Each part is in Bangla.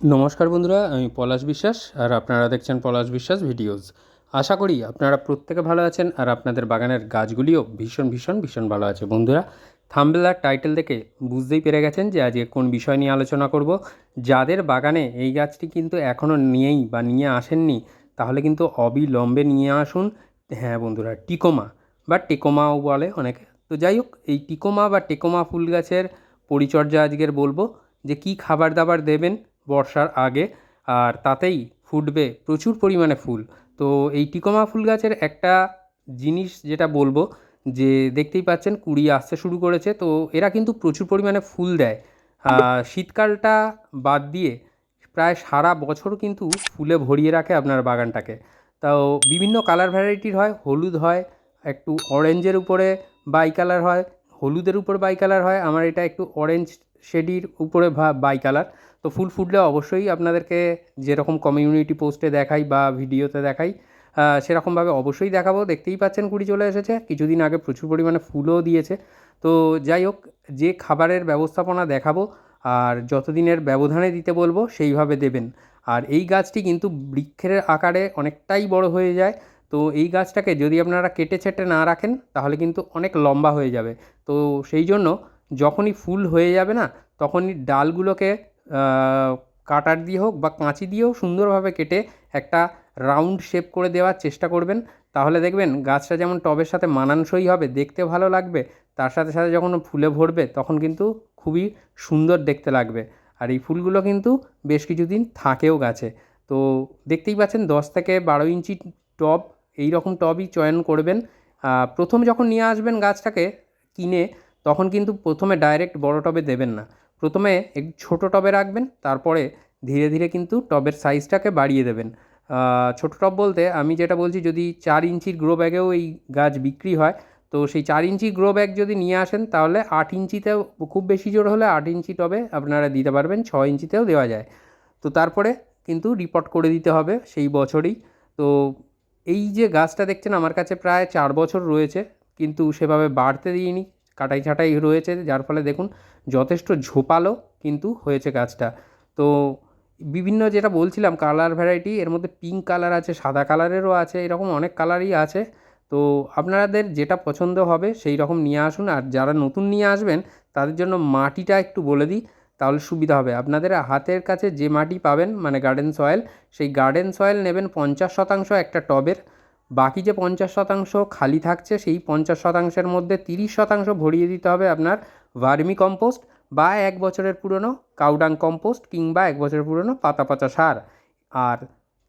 নমস্কার বন্ধুরা, আমি পলাশ বিশ্বাস আর আপনারা দেখছেন পলাশ বিশ্বাস ভিডিওস। আশা করি আপনারা প্রত্যেকে ভালো আছেন আর আপনাদের বাগানের গাছগুলিও ভীষণ ভীষণ ভীষণ ভালো আছে। বন্ধুরা থাম্বেলার টাইটেল দেখে বুঝতেই পেরে গেছেন যে আজকে কোন বিষয় নিয়ে আলোচনা করব। যাদের বাগানে এই গাছটি কিন্তু এখনও নিয়েই বা নিয়ে আসেননি, তাহলে কিন্তু অবিলম্বে নিয়ে আসুন। হ্যাঁ বন্ধুরা, টিকোমা বা টেকোমাও বলে অনেকে। তো যাই হোক, এই টিকোমা বা টেকোমা ফুল গাছের পরিচর্যা আজকের বলব যে কি খাবার দাবার দেবেন বর্ষার আগে, আর তাতেই ফুটবে প্রচুর পরিমাণে ফুল। তো এই টিকোমা ফুল গাছের একটা জিনিস যেটা বলব, যে দেখতেই পাচ্ছেন কুড়ি আসতে শুরু করেছে, তো এরা কিন্তু প্রচুর পরিমাণে ফুল দেয়। শীতকালটা বাদ দিয়ে প্রায় সারা বছর কিন্তু ফুলে ভরিয়ে রাখে আপনার বাগানটাকে। তাও বিভিন্ন কালার ভ্যারাইটির হয়, হলুদ হয়, একটু অরেঞ্জের উপরে বাই কালার হয়, হলুদের উপর বাই কালার হয়, আমার এটা একটু অরেঞ্জ শেডির উপরে বাই কালার তো ফুল ফুটলে অবশ্যই আপনাদেরকে যেরকম কমিউনিটি পোস্টে দেখাই বা ভিডিওতে দেখাই সেরকমভাবে অবশ্যই দেখাবো। দেখতেই পাচ্ছেন কুড়ি চলে এসেছে। কিছুদিন আগে প্রচুর পরিমাণে ফুলও দিয়েছে। তো যাই হোক, যে খাবারের ব্যবস্থাপনা দেখাবো আর যতদিনের ব্যবধানে দিতে বলব, সেইভাবে দেবেন। আর এই গাছটি কিন্তু বৃক্ষের আকারে অনেকটাই বড় হয়ে যায়। তো এই গাছটাকে যদি আপনারা কেটে ছেটে না রাখেন, তাহলে কিন্তু অনেক লম্বা হয়ে যাবে। তো সেই জন্য যখনই ফুল হয়ে যাবে না, তখনই ডালগুলোকে কাটার দিয়ে হোক বা কাঁচি দিয়েও সুন্দরভাবে কেটে একটা রাউন্ড শেপ করে দেওয়ার চেষ্টা করবেন। তাহলে দেখবেন গাছটা যেমন টবের সাথে মানানসই হবে, দেখতে ভালো লাগবে, তার সাথে সাথে যখন ফুলে ভরবে তখন কিন্তু খুবই সুন্দর দেখতে লাগবে। আর এই ফুলগুলো কিন্তু বেশ কিছুদিন থাকেও গাছে। তো দেখতেই পাচ্ছেন দশ থেকে বারো ইঞ্চি টব, এই রকম টবই চয়ন করবেন। প্রথম যখন নিয়ে আসবেন গাছটাকে, কিনে তখন কিন্তু প্রথমে ডাইরেক্ট বড় টবে দেবেন না। প্রথমে একটু ছোটো টবে রাখবেন, তারপরে ধীরে ধীরে কিন্তু টবের সাইজটাকে বাড়িয়ে দেবেন। ছোটো টব বলতে আমি যেটা বলছি, যদি চার ইঞ্চির গ্রো ব্যাগেও এই গাছ বিক্রি হয়, তো সেই চার ইঞ্চি গ্রো ব্যাগ যদি নিয়ে আসেন, তাহলে আট ইঞ্চিতেও, খুব বেশি জোর হলে আট ইঞ্চি টবে আপনারা দিতে পারবেন, ছ ইঞ্চিতেও দেওয়া যায়। তো তারপরে কিন্তু রিপোর্ট করে দিতে হবে সেই বছরই। তো এই যে গাছটা দেখছেন, আমার কাছে প্রায় চার বছর রয়েছে, কিন্তু সেভাবে বাড়তে দিইনি। কাটাই ছাটাই রয়েছে, যার ফলে দেখুন যথেষ্ট ঝোপালো কিন্তু হয়েছে গাছটা। তো বিভিন্ন যেটা বলছিলাম, কালার ভ্যারাইটি, এর মধ্যে পিঙ্ক কালার আছে, সাদা কালারেরও আছে, এরকম অনেক কালারই আছে। তো আপনাদের যেটা পছন্দ হবে সেই রকম নিয়ে আসুন, আর যারা নতুন নিয়ে আসবেন তাদের জন্য মাটিটা একটু বলে দিই, তাহলে সুবিধা হবে। আপনাদের হাতের কাছে যে মাটি পাবেন মানে গার্ডেন সয়েল সেই গার্ডেন সয়েল নেবেন পঞ্চাশ শতাংশ একটা টবের। বাকি যে পঞ্চাশ শতাংশ খালি থাকছে, সেই পঞ্চাশ শতাংশের মধ্যে তিরিশ শতাংশ ভরিয়ে দিতে হবে আপনার ভার্মি কম্পোস্ট বা এক বছরের পুরনো কাউডাং কম্পোস্ট কিংবা এক বছরের পুরনো পাতা পচা সার। আর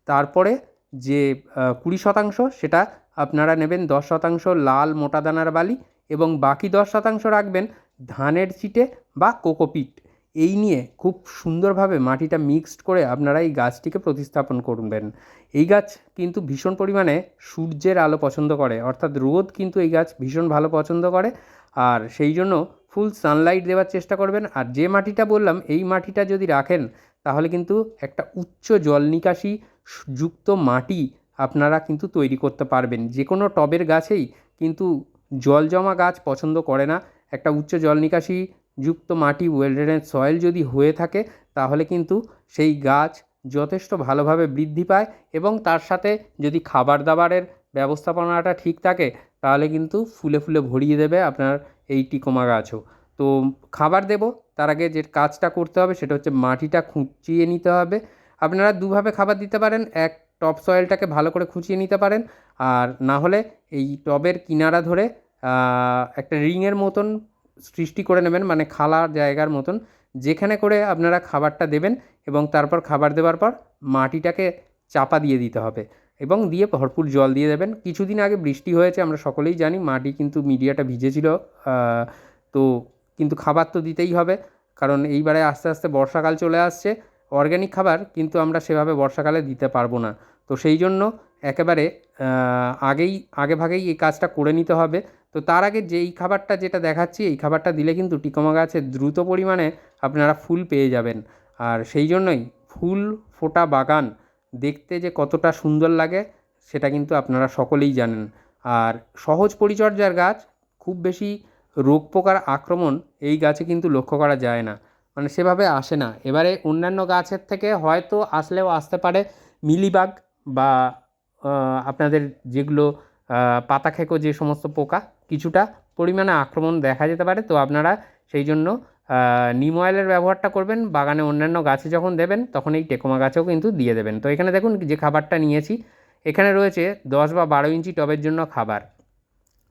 তারপরে যে কুড়ি শতাংশ, সেটা আপনারা নেবেন দশ শতাংশ লাল মোটা দানার বালি এবং বাকি দশ শতাংশ রাখবেন ধানের চিটে বা কোকোপিট। এই নিয়ে খুব সুন্দরভাবে মাটিটা মিক্সড করে আপনারা এই গাছটিকে প্রতিস্থাপন করবেন। এই গাছ কিন্তু ভীষণ পরিমাণে সূর্যের আলো পছন্দ করে, অর্থাৎ রোদ কিন্তু এই গাছ ভীষণ ভালো পছন্দ করে। আর সেই জন্য ফুল সানলাইট দেওয়ার চেষ্টা করবেন। আর যে মাটিটা বললাম, এই মাটিটা যদি রাখেন, তাহলে কিন্তু একটা উচ্চ জল নিকাশি যুক্ত মাটি আপনারা কিন্তু তৈরি করতে পারবেন। যে কোনো টবের গাছেই কিন্তু জল জমা গাছ পছন্দ করে না। একটা উচ্চ জল নিকাশি যুক্ত মাটি ওয়েল ড্রেনেজ সয়েল যদি হয়ে থাকে, তাহলে কিন্তু সেই গাছ যথেষ্ট ভালোভাবে বৃদ্ধি পায় এবং তার সাথে যদি খাবার দাবারের ব্যবস্থাপনাটা ঠিক থাকে, তাহলে কিন্তু ফুলে ফুলে ভরিয়ে দেবে আপনার এই টিকোমা গাছও। তো খাবার দেব, তার আগে যে কাজটা করতে হবে সেটা হচ্ছে মাটিটা খুঁচিয়ে নিতে হবে। আপনারা দুভাবে খাবার দিতে পারেন, এক টপ সয়েলটাকে ভালো করে খুঁচিয়ে নিতে পারেন, আর না হলে এই টবের কিনারা ধরে একটা রিংয়ের মতন সৃষ্টি করে নেবেন মানে খালা জায়গার মতন। যেখানে করে আপনারা খাবারটা দেবেন এবং তারপর খাবার দেওয়ার পর মাটিটাকে চাপা দিয়ে দিতে হবে এবং দিয়ে ভরপুর জল দিয়ে দেবেন। কিছুদিন আগে বৃষ্টি হয়েছে, আমরা সকলেই জানি, মাটি কিন্তু মিডিয়াটা ভিজেছিল তো কিন্তু খাবার তো দিতেই হবে। কারণ এইবারে আস্তে আস্তে বর্ষাকাল চলে আসছে অর্গ্যানিক খাবার কিন্তু আমরা সেভাবে বর্ষাকালে দিতে পারব না। তো সেই জন্য একেবারে আগেই আগে ভাগেই এই কাজটা করে নিতে হবে। তো তার আগে যেই খাবারটা যেটা দেখাচ্ছি, এই খাবারটা দিলে কিন্তু টিকমা গাছে দ্রুত পরিমাণে আপনারা ফুল পেয়ে যাবেন। আর সেই জন্যই ফুল ফোটা বাগান দেখতে যে কতটা সুন্দর লাগে, সেটা কিন্তু আপনারা সকলেই জানেন। আর সহজ পরিচর্যার গাছ, খুব বেশি রোগ পোকার আক্রমণ এই গাছে কিন্তু লক্ষ্য করা যায় না। মানে সেভাবে আসে না। এবারে অন্যান্য গাছের থেকে হয়তো আসলেও আসতে পারে মিলিবাগ বা আপনাদের যেগুলো পাতা খেকো যে সমস্ত পোকা কিছুটা পরিমাণে আক্রমণ দেখা যেতে পারে। তো আপনারা সেই জন্য নিম অয়েলের ব্যবহারটা করবেন। বাগানে অন্যান্য গাছে যখন দেবেন, তখন এই টেকোমা গাছেও কিন্তু দিয়ে দেবেন। তো এখানে দেখুন যে খাবারটা নিয়েছি। এখানে রয়েছে দশ বা বারো ইঞ্চি টবের জন্য খাবার।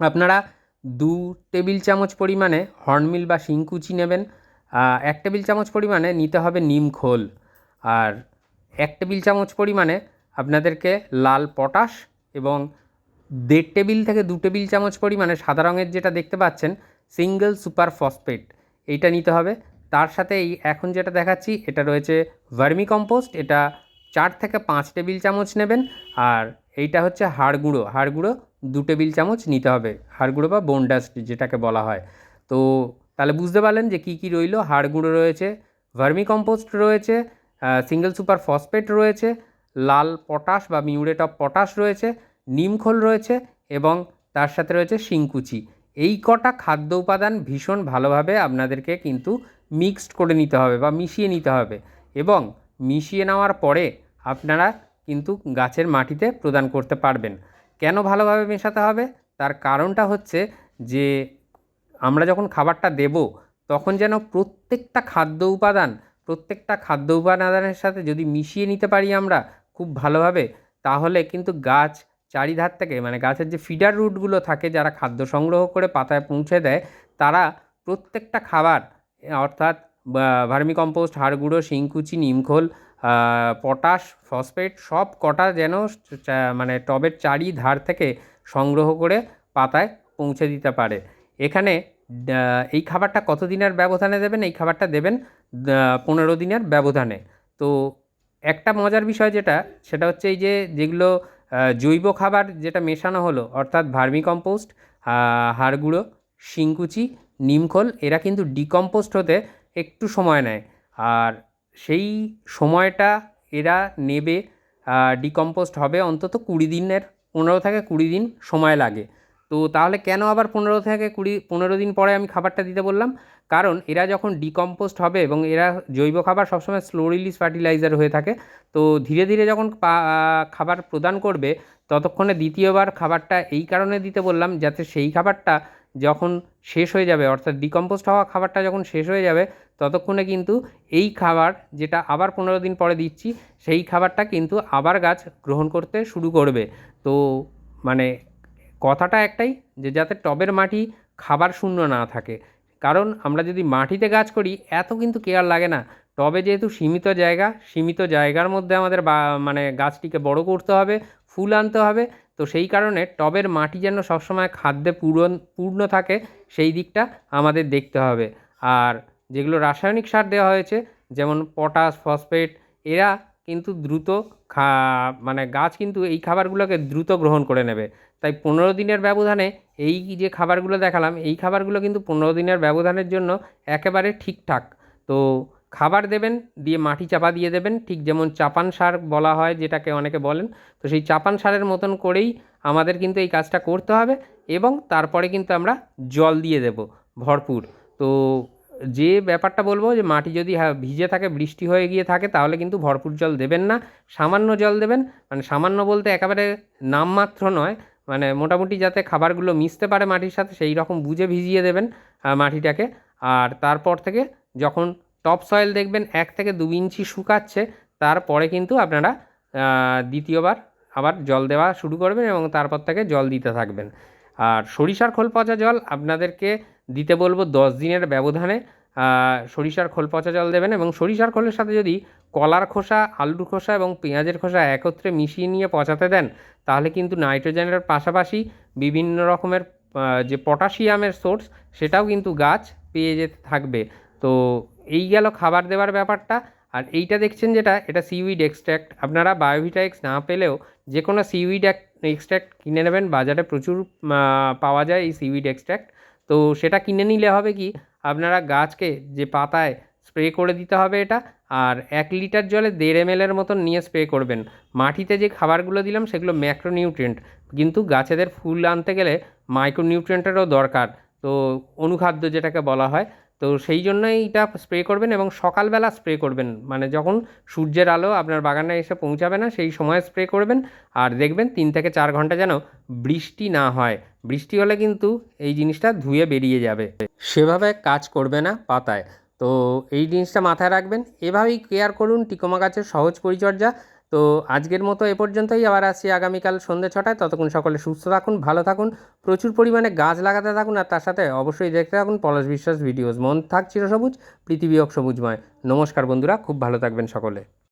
আপনারা দু টেবিল চামচ পরিমাণে হর্নমিল বা শিংকুচি নেবেন। এক টেবিল চামচ পরিমাণে নিতে হবে নিম খোল। আর এক টেবিল চামচ পরিমাণে আপনাদেরকে লাল পটাশ এবং দেড় টেবিল থেকে দু টেবিল চামচ পরিমাণে সাদা রঙের যেটা দেখতে পাচ্ছেন, সিঙ্গেল সুপার ফসফেট। এইটা নিতে হবে। তার সাথে এই এখন যেটা দেখাচ্ছি, এটা রয়েছে ভার্মি কম্পোস্ট। এটা চার থেকে পাঁচ টেবিল চামচ নেবেন আর এইটা হচ্ছে হাড় গুঁড়ো। হাড় গুঁড়ো দু টেবিল চামচ নিতে হবে। হাড় গুঁড়ো বা বোন ডাস্ট যেটাকে বলা হয়। তো তাহলে বুঝতে পারলেন যে কী কী রইল। হাড় গুঁড়ো রয়েছে, ভার্মি কম্পোস্ট রয়েছে সিঙ্গেল সুপার ফসফেট রয়েছে, লাল পটাশ বা মিউরেট অফ পটাশ রয়েছে নিমখোল রয়েছে এবং তার সাথে রয়েছে শিংকুচি। এই কটা খাদ্য উপাদান ভীষণ ভালোভাবে আপনাদেরকে কিন্তু মিক্সড করে নিতে হবে বা মিশিয়ে নিতে হবে এবং মিশিয়ে নেওয়ার পরে আপনারা কিন্তু গাছের মাটিতে প্রদান করতে পারবেন। কেন ভালোভাবে মেশাতে হবে? তার কারণটা হচ্ছে যে আমরা যখন খাবারটা দেব, তখন যেন প্রত্যেকটা খাদ্য উপাদান, প্রত্যেকটা খাদ্য উপাদানের সাথে যদি মিশিয়ে নিতে পারি আমরা খুব ভালোভাবে, তাহলে কিন্তু গাছ চারিধার থেকে মানে গাছের যে ফিডার রুটগুলো থাকে, যারা খাদ্য সংগ্রহ করে পাতায় পৌঁছে দেয়, তারা প্রত্যেকটা খাবার, অর্থাৎ ভার্মি কম্পোস্ট হাড় গুঁড়ো শিংকুচি, নিমখোল পটাশ, ফসফেট, সব কটা যেন মানে টবের চারি ধার থেকে সংগ্রহ করে পাতায় পৌঁছে দিতে পারে। এখানে এই খাবারটা কত দিনের ব্যবধানে দেবেন? এই খাবারটা দেবেন পনেরো দিনের ব্যবধানে। তো একটা মজার বিষয় যেটা, সেটা হচ্ছে এই যে, যেগুলো জৈব খাবার যেটা মেশানো হলো, অর্থাৎ ভার্মি কম্পোস্ট হাড় গুঁড়ো, শিংকুচি, নিমখোল, এরা কিন্তু ডিকম্পোস্ট হতে একটু সময় নেয়। আর সেই সময়টা এরা নেবে ডিকম্পোস্ট হবে অন্তত কুড়ি দিনের, পনেরো থেকে কুড়ি দিন সময় লাগে। তো তাহলে কেন আবার পনেরো থেকে কুড়ি, পনেরো দিন পরে আমি খাবারটা দিতে বললাম? কারণ এরা যখন ডিকম্পোস্ট হবে এবং এরা জৈব খাবার সবসময় স্লো রিলিজ ফার্টিলাইজার হয়ে থাকে, তো ধীরে ধীরে যখন খাবার প্রদান করবে, ততক্ষণে দ্বিতীয়বার খাবারটা এই কারণে দিতে বললাম যাতে সেই খাবারটা যখন শেষ হয়ে যাবে, অর্থাৎ ডিকম্পোস্ট হওয়া খাবারটা যখন শেষ হয়ে যাবে, ততক্ষণে কিন্তু এই খাবার যেটা আবার পনেরো দিন পরে দিচ্ছি, সেই খাবারটা কিন্তু আবার গাছ গ্রহণ করতে শুরু করবে। তো মানে কথাটা একটাই যে যাতে টবের মাটি খাবার শূন্য না থাকে। কারণ আমরা যদি মাটিতে গাছ করি, এত কিন্তু কেয়ার লাগে না। টবে যেহেতু সীমিত জায়গা, সীমিত জায়গার মধ্যে আমাদের বা মানে গাছটিকে বড় করতে হবে, ফুল আনতে হবে, তো সেই কারণে টবের মাটি যেন সবসময় খাদ্যে পূরণ, পূর্ণ থাকে, সেই দিকটা আমাদের দেখতে হবে। আর যেগুলো রাসায়নিক সার দেওয়া হয়েছে, যেমন পটাশ, ফসফেট, এরা কিন্তু দ্রুত খা মানে গাছ কিন্তু এই খাবারগুলোকে দ্রুত গ্রহণ করে নেবে। তাই পনেরো দিনের ব্যবধানে এই যে খাবারগুলো দেখালাম, এই খাবারগুলো কিন্তু পনেরো দিনের ব্যবধানের জন্য একেবারে ঠিকঠাক। তো খাবার দেবেন, দিয়ে মাটি চাপা দিয়ে দেবেন, ঠিক যেমন চাপান সার বলা হয়, যেটাকে অনেকে বলেন। তো সেই চাপান সারের মতন করেই আমাদের কিন্তু এই কাজটা করতে হবে এবং তারপরে কিন্তু আমরা জল দিয়ে দেব ভরপুর। তো যে ব্যাপারটা বলব যে মাটি যদি হ্যাঁ ভিজে থাকে, বৃষ্টি হয়ে গিয়ে থাকে, তাহলে কিন্তু ভরপুর জল দেবেন না। সামান্য জল দেবেন মানে সামান্য বলতে একেবারে নামমাত্র নয় মানে মোটামুটি যাতে খাবারগুলো মিশতে পারে মাটির সাথে, সেই রকম বুঝে ভিজিয়ে দেবেন মাটিটাকে। আর তারপর থেকে যখন টপ সয়েল দেখবেন, এক থেকে দু ইঞ্চি শুকাচ্ছে, তারপরে কিন্তু আপনারা দ্বিতীয়বার আবার জল দেওয়া শুরু করবেন এবং তারপর থেকে জল দিতে থাকবেন। আর সরিষার খোল পচা জল আপনাদেরকে দিতে বলব দশ দিনের ব্যবধানে। সরিষার খোল পচা জল দেবেন এবং সরিষার খোলের সাথে যদি কলার খোসা, আলুর খোসা এবং পেঁয়াজের খোসা একত্রে মিশিয়ে নিয়ে পচাতে দেন, তাহলে কিন্তু নাইট্রোজেনের পাশাপাশি বিভিন্ন রকমের যে পটাশিয়ামের সোর্স সেটাও কিন্তু গাছ পেয়ে যেতে থাকবে। তো এই গেল খাবার দেওয়ার ব্যাপারটা। আর এইটা দেখছেন যেটা, এটা সিউইড এক্সট্র্যাক্ট আপনারা বায়োভিটা এক্স না পেলেও যে কোনো সিউইড এক্সট্র্যাক্ট কিনে নেবেন। বাজারে প্রচুর পাওয়া যায় এই সিউইড এক্সট্র্যাক্ট তো সেটা কিনে নিলে হবে কি আপনারা গাছকে যে পাতায় স্প্রে করে দিতে হবে এটা, আর এক লিটার জলে দেড় এম এর মতন নিয়ে স্প্রে করবেন। মাটিতে যে খাবারগুলো দিলাম সেগুলো ম্যাক্রোনিউট্রিয়েন্ট। কিন্তু গাছেদের ফুল আনতে গেলে মাইক্রোনিউট্রিয়েন্টেরও দরকার। তো অনুখাদ্য যেটাকে বলা হয় তো সেই জন্যই এটা স্প্রে করবেন এবং সকালবেলা স্প্রে করবেন। মানে যখন সূর্যের আলো আপনার বাগানে এসে পৌঁছাবে না, সেই সময় স্প্রে করবেন। আর দেখবেন তিন থেকে চার ঘণ্টা যেন বৃষ্টি না হয়। বৃষ্টি হলে কিন্তু এই জিনিসটা ধুয়ে বেরিয়ে যাবে। সেভাবে কাজ করবে না পাতায়। তো এই জিনিসটা মাথায় রাখবেন। এভাবেই কেয়ার করুন টিকোমা গাছের সহজ পরিচর্যা। তো আজকের মতো এ পর্যন্তই। আবার আসছি আগামীকাল সন্ধ্যে ছটায়। ততক্ষণ সকলে সুস্থ থাকুন, ভালো থাকুন, প্রচুর পরিমাণে গাছ লাগাতে থাকুন আর তার সাথে অবশ্যই দেখতে থাকুন পলাশ বিশ্বাস ভিডিওস। মন থাক চিরসবুজ, পৃথিবী হোক সবুজময়। নমস্কার বন্ধুরা, খুব ভালো থাকবেন সকলে।